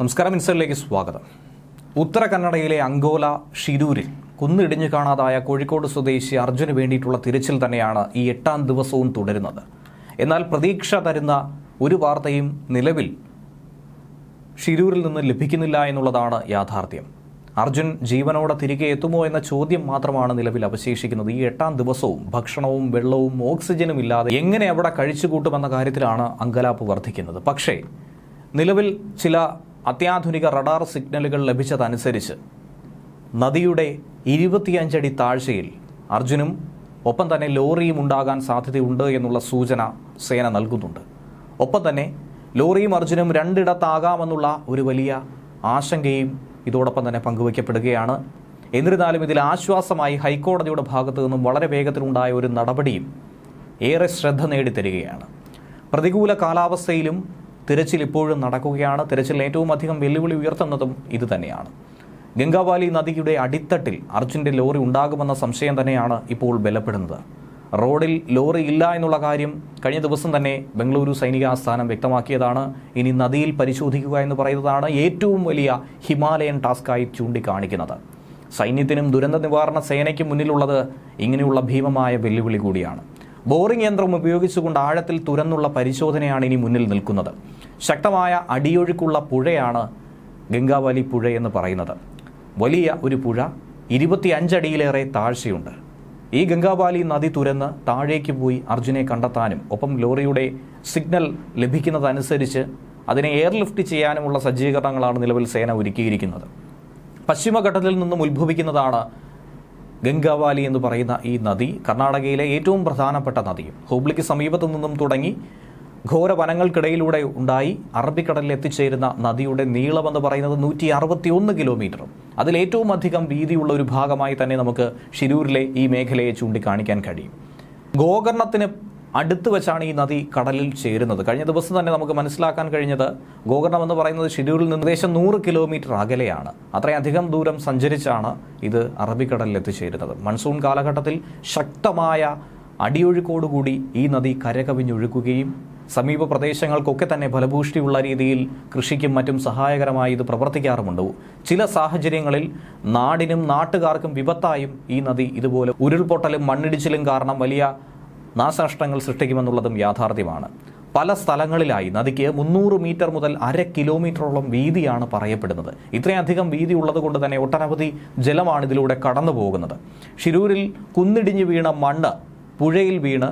നമസ്കാരം മിനിസ്റ്ററിലേക്ക് സ്വാഗതം. ഉത്തര കന്നഡയിലെ അങ്കോല ഷിരൂരിൽ കുന്നിടിഞ്ഞു കാണാതായ കോഴിക്കോട് സ്വദേശി അർജുന് വേണ്ടിയിട്ടുള്ള തിരച്ചിൽ തന്നെയാണ് ഈ എട്ടാം ദിവസവും തുടരുന്നത്. എന്നാൽ പ്രതീക്ഷ തരുന്ന ഒരു വാർത്തയും നിലവിൽ ഷിരൂരിൽ നിന്ന് ലഭിക്കുന്നില്ല എന്നുള്ളതാണ് യാഥാർത്ഥ്യം. അർജുൻ ജീവനോടെ തിരികെ എത്തുമോ എന്ന ചോദ്യം മാത്രമാണ് നിലവിൽ അവശേഷിക്കുന്നത്. ഈ എട്ടാം ദിവസവും ഭക്ഷണവും വെള്ളവും ഓക്സിജനും ഇല്ലാതെ എങ്ങനെ അവിടെ കഴിച്ചുകൂട്ടുമെന്ന കാര്യത്തിലാണ് അങ്കലാപ്പ് വർദ്ധിക്കുന്നത്. പക്ഷേ നിലവിൽ ചില അത്യാധുനിക റഡാർ സിഗ്നലുകൾ ലഭിച്ചതനുസരിച്ച് നദിയുടെ ഇരുപത്തിയഞ്ചടി താഴ്ചയിൽ അർജുനും ഒപ്പം തന്നെ ലോറിയും ഉണ്ടാകാൻ സാധ്യതയുണ്ട് എന്നുള്ള സൂചന സേന നൽകുന്നുണ്ട്. ഒപ്പം തന്നെ ലോറിയും അർജുനും രണ്ടിടത്താകാമെന്നുള്ള ഒരു വലിയ ആശങ്കയും ഇതോടൊപ്പം തന്നെ പങ്കുവയ്ക്കപ്പെടുകയാണ്. എന്നിരുന്നാലും ഇതിൽ ആശ്വാസമായി ഹൈക്കോടതിയുടെ ഭാഗത്തു നിന്നും വളരെ വേഗത്തിലുണ്ടായ ഒരു നടപടിയും ഏറെ ശ്രദ്ധ നേടിത്തരികയാണ്. പ്രതികൂല കാലാവസ്ഥയിലും തിരച്ചിൽ ഇപ്പോഴും നടക്കുകയാണ്. തിരച്ചിൽ ഏറ്റവും അധികം വെല്ലുവിളി ഉയർത്തുന്നതും ഇതുതന്നെയാണ് ഗംഗാവാലി നദിയുടെ അടിത്തട്ടിൽ അർജുന്റെ ലോറി ഉണ്ടാകുമെന്ന സംശയം തന്നെയാണ് ഇപ്പോൾ ബലപ്പെടുന്നത്. റോഡിൽ ലോറി ഇല്ല എന്നുള്ള കാര്യം കഴിഞ്ഞ ദിവസം തന്നെ ബംഗളൂരു സൈനിക ആസ്ഥാനം വ്യക്തമാക്കിയതാണ്. ഇനി നദിയിൽ പരിശോധിക്കുക എന്ന് പറയുന്നതാണ് ഏറ്റവും വലിയ ഹിമാലയൻ ടാസ്കായി ചൂണ്ടിക്കാണിക്കുന്നത്. സൈന്യത്തിനും ദുരന്ത നിവാരണ സേനയ്ക്കും മുന്നിലുള്ളത് ഇങ്ങനെയുള്ള ഭീമമായ വെല്ലുവിളി കൂടിയാണ്. ബോറിംഗ് യന്ത്രം ഉപയോഗിച്ചുകൊണ്ട് ആഴത്തിൽ തുരന്നുള്ള പരിശോധനയാണ് ഇനി മുന്നിൽ നിൽക്കുന്നത്. ശക്തമായ അടിയൊഴുക്കുള്ള പുഴയാണ് ഗംഗാവലി പുഴ എന്ന് പറയുന്നത്. വലിയ ഒരു പുഴ ഇരുപത്തി അഞ്ചടിയിലേറെ താഴ്ചയുണ്ട്. ഈ ഗംഗാവാലി നദി തുരന്ന് താഴേക്ക് പോയി അർജുനെ കണ്ടെത്താനും ഒപ്പം ലോറിയുടെ സിഗ്നൽ ലഭിക്കുന്നതനുസരിച്ച് അതിനെ എയർലിഫ്റ്റ് ചെയ്യാനുമുള്ള സജ്ജീകരണങ്ങളാണ് നിലവിൽ സേന ഒരുക്കിയിരിക്കുന്നത്. പശ്ചിമഘട്ടത്തിൽ നിന്നും ഉത്ഭവിക്കുന്നതാണ് ഗംഗാവാലി എന്ന് പറയുന്ന ഈ നദി. കർണാടകയിലെ ഏറ്റവും പ്രധാനപ്പെട്ട നദിയും ഹൂബ്ലിക്ക് സമീപത്തു നിന്നും തുടങ്ങി ഘോര വനങ്ങൾക്കിടയിലൂടെ ഉണ്ടായി അറബിക്കടലിൽ എത്തിച്ചേരുന്ന നദിയുടെ നീളമെന്ന് പറയുന്നത് നൂറ്റി അറുപത്തിയൊന്ന് കിലോമീറ്ററും. അതിലേറ്റവും അധികം വീതിയുള്ള ഒരു ഭാഗമായി തന്നെ നമുക്ക് ഷിരൂരിലെ ഈ മേഖലയെ ചൂണ്ടിക്കാണിക്കാൻ കഴിയും. ഗോകർണത്തിന് അടുത്ത് വെച്ചാണ് ഈ നദി കടലിൽ ചേരുന്നത്. കഴിഞ്ഞ ദിവസം തന്നെ നമുക്ക് മനസ്സിലാക്കാൻ കഴിഞ്ഞത് ഗോകർണം എന്ന് പറയുന്നത് ഷിരൂരിൽ നിന്ന് ഏകദേശം നൂറ് കിലോമീറ്റർ അകലെയാണ്. അത്രയധികം ദൂരം സഞ്ചരിച്ചാണ് ഇത് അറബിക്കടലിൽ എത്തിച്ചേരുന്നത്. മൺസൂൺ കാലഘട്ടത്തിൽ ശക്തമായ അടിയൊഴുക്കോടുകൂടി ഈ നദി കരകവിഞ്ഞൊഴുകുകയും സമീപ പ്രദേശങ്ങൾക്കൊക്കെ തന്നെ ഫലഭൂഷ്ടിയുള്ള രീതിയിൽ കൃഷിക്കും മറ്റും സഹായകരമായി ഇത് പ്രവർത്തിക്കാറുമുണ്ട്. ചില സാഹചര്യങ്ങളിൽ നാടിനും നാട്ടുകാർക്കും വിപത്തായും ഈ നദി ഇതുപോലെ ഉരുൾപൊട്ടലും മണ്ണിടിച്ചിലും കാരണം വലിയ നാശനഷ്ടങ്ങൾ സൃഷ്ടിക്കുമെന്നുള്ളതും യാഥാർത്ഥ്യമാണ്. പല സ്ഥലങ്ങളിലായി നദിക്ക് മുന്നൂറ് മീറ്റർ മുതൽ അര കിലോമീറ്ററോളം വീതിയാണ് പറയപ്പെടുന്നത്. ഇത്രയധികം വീതി ഉള്ളത് കൊണ്ട് തന്നെ ഒട്ടനവധി ജലമാണ് ഇതിലൂടെ കടന്നു പോകുന്നത് ഷിരൂരിൽ കുന്നിടിഞ്ഞു വീണ മണ്ണ് പുഴയിൽ വീണ്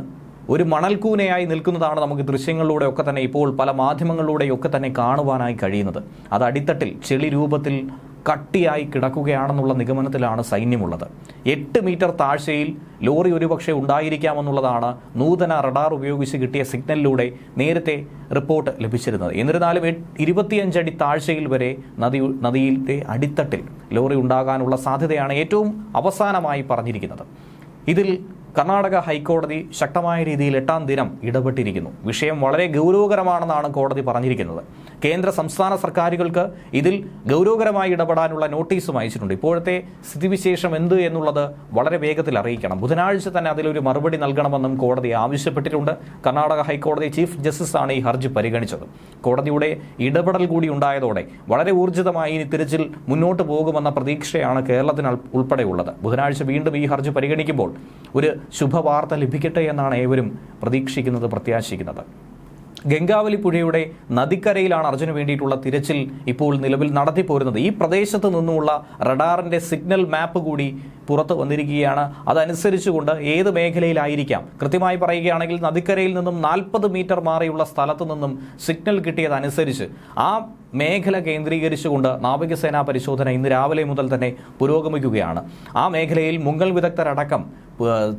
ഒരു മണൽക്കൂനയായി നിൽക്കുന്നതാണ് നമുക്ക് ദൃശ്യങ്ങളിലൂടെ ഒക്കെ തന്നെ ഇപ്പോൾ പല മാധ്യമങ്ങളിലൂടെയൊക്കെ തന്നെ കാണുവാനായി കഴിയുന്നത്. അത് അടിത്തട്ടിൽ ചെളി രൂപത്തിൽ കട്ടിയായി കിടക്കുകയാണെന്നുള്ള നിഗമനത്തിലാണ് സൈന്യമുള്ളത്. എട്ട് മീറ്റർ താഴ്ചയിൽ ലോറി ഒരുപക്ഷെ ഉണ്ടായിരിക്കാമെന്നുള്ളതാണ് നൂതന റഡാർ ഉപയോഗിച്ച് കിട്ടിയ സിഗ്നലിലൂടെ നേരത്തെ റിപ്പോർട്ട് ലഭിച്ചിരുന്നത്. എന്നിരുന്നാലും ഇരുപത്തിയഞ്ചടി താഴ്ചയിൽ വരെ നദി നദിയിലെ അടിത്തട്ടിൽ ലോറി ഉണ്ടാകാനുള്ള സാധ്യതയാണ് ഏറ്റവും അവസാനമായി പറഞ്ഞിരിക്കുന്നത്. ഇതിൽ കർണാടക ഹൈക്കോടതി ശക്തമായ രീതിയിൽ എട്ടാം ദിനം ഇടപെട്ടിരിക്കുന്നു. വിഷയം വളരെ ഗൗരവകരമാണെന്നാണ് കോടതി പറഞ്ഞിരിക്കുന്നത്. കേന്ദ്ര സംസ്ഥാന സർക്കാരുകൾക്ക് ഇതിൽ ഗൗരവകരമായി ഇടപെടാനുള്ള നോട്ടീസും അയച്ചിട്ടുണ്ട്. ഇപ്പോഴത്തെ സ്ഥിതിവിശേഷം എന്ത് എന്നുള്ളത് വളരെ വേഗത്തിൽ അറിയിക്കണം. ബുധനാഴ്ച തന്നെ അതിലൊരു മറുപടി നൽകണമെന്നും കോടതി ആവശ്യപ്പെട്ടിട്ടുണ്ട്. കർണാടക ഹൈക്കോടതി ചീഫ് ജസ്റ്റിസാണ് ഈ ഹർജി പരിഗണിച്ചത്. കോടതിയുടെ ഇടപെടൽ കൂടി ഉണ്ടായതോടെ വളരെ ഊർജിതമായി ഇനി തിരച്ചിൽ മുന്നോട്ട് പോകുമെന്ന പ്രതീക്ഷയാണ് കേരളത്തിന് ഉൾപ്പെടെയുള്ളത്. ബുധനാഴ്ച വീണ്ടും ഈ ഹർജി പരിഗണിക്കുമ്പോൾ ഒരു ശുഭവാർത്ത ലഭിക്കട്ടെ എന്നാണ് ഏവരും പ്രതീക്ഷിക്കുന്നത് പ്രത്യാശിക്കുന്നത്. ഗംഗാവലി പുഴയുടെ നദിക്കരയിലാണ് അർജുന് വേണ്ടിയിട്ടുള്ള തിരച്ചിൽ ഇപ്പോൾ നിലവിൽ നടത്തിപ്പോരുന്നത് ഈ പ്രദേശത്ത് നിന്നുമുള്ള റഡാറിന്റെ സിഗ്നൽ മാപ്പ് കൂടി പുറത്ത് വന്നിരിക്കുകയാണ്. അതനുസരിച്ചുകൊണ്ട് ഏത് മേഖലയിലായിരിക്കാം? കൃത്യമായി പറയുകയാണെങ്കിൽ നദിക്കരയിൽ നിന്നും നാൽപ്പത് മീറ്റർ മാറിയുള്ള സ്ഥലത്ത് നിന്നും സിഗ്നൽ കിട്ടിയതനുസരിച്ച് ആ മേഖല കേന്ദ്രീകരിച്ചുകൊണ്ട് നാവികസേനാ പരിശോധന ഇന്ന് രാവിലെ മുതൽ തന്നെ പുരോഗമിക്കുകയാണ്. ആ മേഖലയിൽ മുങ്ങൽ വിദഗ്ധരടക്കം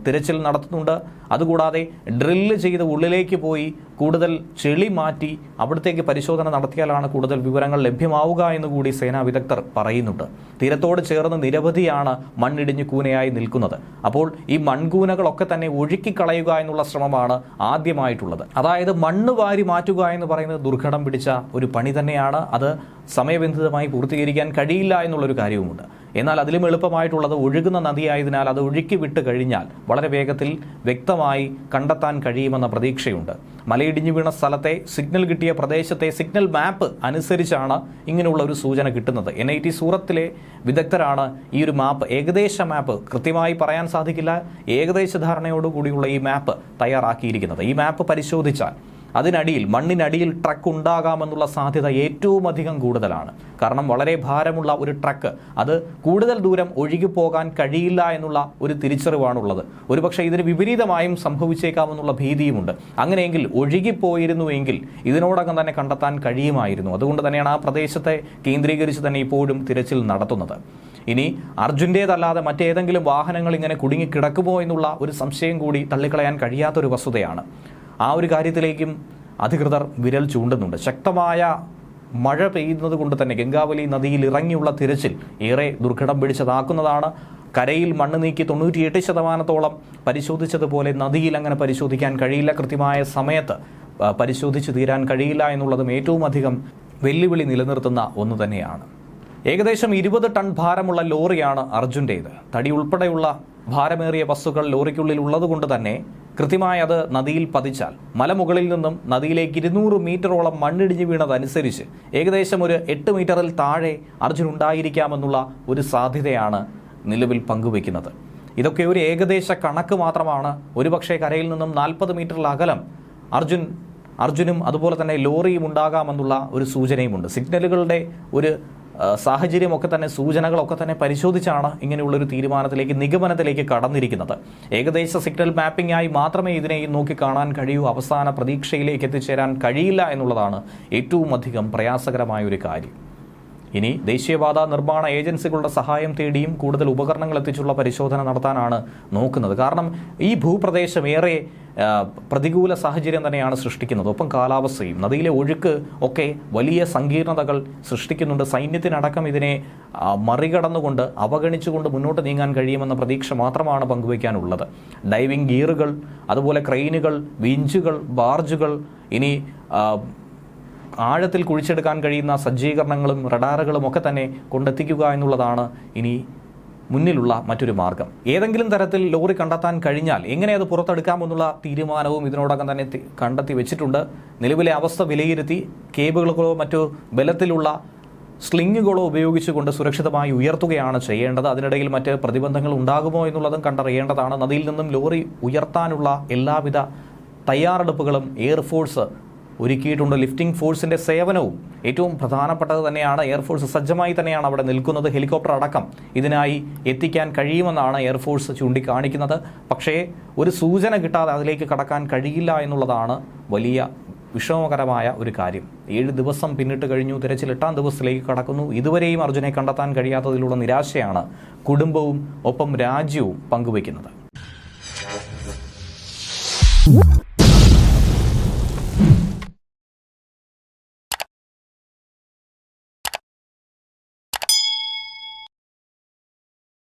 തിരച്ചിൽ നടത്തുന്നുണ്ട്. അതുകൂടാതെ ഡ്രില്ല് ചെയ്ത് ഉള്ളിലേക്ക് പോയി കൂടുതൽ ചെളി മാറ്റി അവിടത്തേക്ക് പരിശോധന നടത്തിയാലാണ് കൂടുതൽ വിവരങ്ങൾ ലഭ്യമാവുക എന്ന് കൂടി സേനാ വിദഗ്ധർ പറയുന്നുണ്ട്. തീരത്തോട് ചേർന്ന് നിരവധിയാണ് മണ്ണിടിഞ്ഞ് കൂനയായി നിൽക്കുന്നത്. അപ്പോൾ ഈ മൺകൂനകളൊക്കെ തന്നെ ഒഴുക്കിക്കളയുക എന്നുള്ള ശ്രമമാണ് ആദ്യമായിട്ടുള്ളത്. അതായത് മണ്ണ് വാരി മാറ്റുക എന്ന് പറയുന്നത് ദുർഘടം പിടിച്ച ഒരു പണി തന്നെയാണ്. അത് സമയബന്ധിതമായി പൂർത്തീകരിക്കാൻ കഴിയില്ല എന്നുള്ളൊരു കാര്യവുമുണ്ട്. എന്നാൽ അതിലും എളുപ്പമായിട്ടുള്ളത് ഒഴുകുന്ന നദിയായതിനാൽ അത് ഒഴുക്കി വിട്ട് കഴിഞ്ഞാൽ വളരെ വേഗത്തിൽ വ്യക്തമായി കണ്ടെത്താൻ കഴിയുമെന്ന പ്രതീക്ഷയുണ്ട്. മലയിടിഞ്ഞു വീണ സ്ഥലത്തെ സിഗ്നൽ കിട്ടിയ പ്രദേശത്തെ സിഗ്നൽ മാപ്പ് അനുസരിച്ചാണ് ഇങ്ങനെയുള്ള ഒരു സൂചന കിട്ടുന്നത്. എൻ ഐ ടി സൂറത്തിലെ വിദഗ്ധരാണ് ഈ ഒരു മാപ്പ് ഏകദേശ മാപ്പ് കൃത്യമായി പറയാൻ സാധിക്കില്ല. ഏകദേശ ധാരണയോടുകൂടിയുള്ള ഈ മാപ്പ് തയ്യാറാക്കിയിരിക്കുന്നത്. ഈ മാപ്പ് പരിശോധിച്ചാൽ അതിനടിയിൽ മണ്ണിനടിയിൽ ട്രക്ക് ഉണ്ടാകാമെന്നുള്ള സാധ്യത ഏറ്റവും അധികം കൂടുതലാണ്. കാരണം വളരെ ഭാരമുള്ള ഒരു ട്രക്ക് അത് കൂടുതൽ ദൂരം ഒഴുകി പോകാൻ കഴിയില്ല എന്നുള്ള ഒരു തിരിച്ചറിവാണുള്ളത്. ഒരുപക്ഷെ ഇതിന് വിപരീതമായും സംഭവിച്ചേക്കാമെന്നുള്ള ഭീതിയുമുണ്ട്. അങ്ങനെയെങ്കിൽ ഒഴുകിപ്പോയിരുന്നുവെങ്കിൽ ഇതിനോടകം തന്നെ കണ്ടെത്താൻ കഴിയുമായിരുന്നു. അതുകൊണ്ട് തന്നെയാണ് ആ പ്രദേശത്തെ കേന്ദ്രീകരിച്ച് തന്നെ ഇപ്പോഴും തിരച്ചിൽ നടത്തുന്നത്. ഇനി അർജുന്റേതല്ലാതെ മറ്റേതെങ്കിലും വാഹനങ്ങൾ ഇങ്ങനെ കുടുങ്ങിക്കിടക്കുമോ എന്നുള്ള ഒരു സംശയം കൂടി തള്ളിക്കളയാൻ കഴിയാത്തൊരു വസ്തുതയാണ്. ആ ഒരു കാര്യത്തിലേക്കും അധികൃതർ വിരൽ ചൂണ്ടുന്നുണ്ട്. ശക്തമായ മഴ പെയ്യുന്നത് കൊണ്ട് തന്നെ ഗംഗാവലി നദിയിൽ ഇറങ്ങിയുള്ള തിരച്ചിൽ ഏറെ ദുർഘടം പിടിച്ചതാക്കുന്നതാണ്. കരയിൽ മണ്ണ് നീക്കി തൊണ്ണൂറ്റിയെട്ട് ശതമാനത്തോളം പരിശോധിച്ചതുപോലെ നദിയിൽ അങ്ങനെ പരിശോധിക്കാൻ കഴിയില്ല. കൃത്യമായ സമയത്ത് പരിശോധിച്ച് തീരാൻ കഴിയില്ല എന്നുള്ളതും ഏറ്റവും അധികം വെല്ലുവിളി നിലനിർത്തുന്ന ഒന്ന് തന്നെയാണ്. ഏകദേശം ഇരുപത് ടൺ ഭാരമുള്ള ലോറിയാണ് അർജുന്റേത്. തടി ഉൾപ്പെടെയുള്ള ഭാരമേറിയ വസ്തുക്കൾ ലോറിക്കുള്ളിൽ ഉള്ളതുകൊണ്ട് തന്നെ കൃത്യമായി അത് നദിയിൽ പതിച്ചാൽ മലമുകളിൽ നിന്നും നദിയിലേക്ക് ഇരുന്നൂറ് മീറ്ററോളം മണ്ണിടിഞ്ഞു വീണതനുസരിച്ച് ഏകദേശം ഒരു എട്ട് മീറ്ററിൽ താഴെ അർജുൻ ഉണ്ടായിരിക്കാമെന്നുള്ള ഒരു സാധ്യതയാണ് നിലവിൽ പങ്കുവയ്ക്കുന്നത്. ഇതൊക്കെ ഒരു ഏകദേശ കണക്ക് മാത്രമാണ്. ഒരുപക്ഷെ കരയിൽ നിന്നും നാൽപ്പത് മീറ്ററിൽ അകലം അർജുൻ അർജുനും അതുപോലെ തന്നെ ലോറിയും ഉണ്ടാകാമെന്നുള്ള ഒരു സൂചനയുമുണ്ട്. സിഗ്നലുകളുടെ ഒരു സാഹചര്യമൊക്കെ തന്നെ സൂചനകളൊക്കെ തന്നെ പരിശോധിച്ചാണ് ഇങ്ങനെയുള്ളൊരു തീരുമാനത്തിലേക്ക് നിഗമനത്തിലേക്ക് കടന്നിരിക്കുന്നത്. ഏകദേശ സിഗ്നൽ മാപ്പിംഗ് ആയി മാത്രമേ ഇതിനെ നോക്കി കാണാൻ കഴിയൂ. അവസാന പ്രതീക്ഷയിലേക്ക് എത്തിച്ചേരാൻ കഴിയില്ല എന്നുള്ളതാണ് ഏറ്റവും അധികം പ്രയാസകരമായ ഒരു കാര്യം. ഇനി ദേശീയപാത നിർമ്മാണ ഏജൻസികളുടെ സഹായം തേടിയും കൂടുതൽ ഉപകരണങ്ങൾ എത്തിച്ചുള്ള പരിശോധന നടത്താനാണ് നോക്കുന്നത്. കാരണം ഈ ഭൂപ്രദേശം ഏറെ പ്രതികൂല സാഹചര്യം തന്നെയാണ് സൃഷ്ടിക്കുന്നത്. ഒപ്പം കാലാവസ്ഥയും നദിയിലെ ഒഴുക്ക് ഒക്കെ വലിയ സങ്കീർണതകൾ സൃഷ്ടിക്കുന്നുണ്ട്. സൈന്യത്തിനടക്കം ഇതിനെ മറികടന്നുകൊണ്ട് അവഗണിച്ചുകൊണ്ട് മുന്നോട്ട് നീങ്ങാൻ കഴിയുമെന്ന പ്രതീക്ഷ മാത്രമാണ് പങ്കുവയ്ക്കാനുള്ളത്. ഡൈവിംഗ് ഗിയറുകൾ അതുപോലെ ക്രെയിനുകൾ വിഞ്ചുകൾ ബാർജുകൾ ഇനി ആഴത്തിൽ കുഴിച്ചെടുക്കാൻ കഴിയുന്ന സജ്ജീകരണങ്ങളും റഡാറുകളും ഒക്കെ തന്നെ കൊണ്ടെത്തിക്കുക എന്നുള്ളതാണ് ഇനി മുന്നിലുള്ള മറ്റൊരു മാർഗം. ഏതെങ്കിലും തരത്തിൽ ലോറി കണ്ടെത്താൻ കഴിഞ്ഞാൽ എങ്ങനെ അത് പുറത്തെടുക്കാമെന്നുള്ള തീരുമാനവും ഇതിനോടകം തന്നെ കണ്ടെത്തി വെച്ചിട്ടുണ്ട്. നിലവിലെ അവസ്ഥ വിലയിരുത്തി കേബിളുകളോ മറ്റു ബലത്തിലുള്ള സ്ലിങ്ങുകളോ ഉപയോഗിച്ചുകൊണ്ട് സുരക്ഷിതമായി ഉയർത്തുകയാണ് ചെയ്യേണ്ടത്. അതിനിടയിൽ മറ്റ് പ്രതിബന്ധങ്ങൾ ഉണ്ടാകുമോ എന്നുള്ളതും കണ്ടറിയേണ്ടതാണ്. നദിയിൽ നിന്നും ലോറി ഉയർത്താനുള്ള എല്ലാവിധ തയ്യാറെടുപ്പുകളും എയർഫോഴ്സ് ഒരുക്കിയിട്ടുണ്ട് ലിഫ്റ്റിംഗ് ഫോഴ്സിന്റെ സേവനവും? ഏറ്റവും പ്രധാനപ്പെട്ടത് തന്നെയാണ് എയർഫോഴ്സ് സജ്ജമായി തന്നെയാണ് അവിടെ നിൽക്കുന്നത്. ഹെലികോപ്റ്റർ അടക്കം ഇതിനായി എത്തിക്കാൻ കഴിയുമെന്നാണ് എയർഫോഴ്സ് ചൂണ്ടിക്കാണിക്കുന്നത്. പക്ഷേ ഒരു സൂചന കിട്ടാതെ അതിലേക്ക് കടക്കാൻ കഴിയില്ല എന്നുള്ളതാണ് വലിയ വിഷമകരമായ ഒരു കാര്യം. ഏഴ് ദിവസം പിന്നിട്ട് കഴിഞ്ഞു. തിരച്ചിൽ എട്ടാം ദിവസത്തിലേക്ക് കടക്കുന്നു. ഇതുവരെയും അർജുനെ കണ്ടെത്താൻ കഴിയാത്തതിലുള്ള നിരാശയാണ് കുടുംബവും ഒപ്പം രാജ്യവും പങ്കുവയ്ക്കുന്നത്.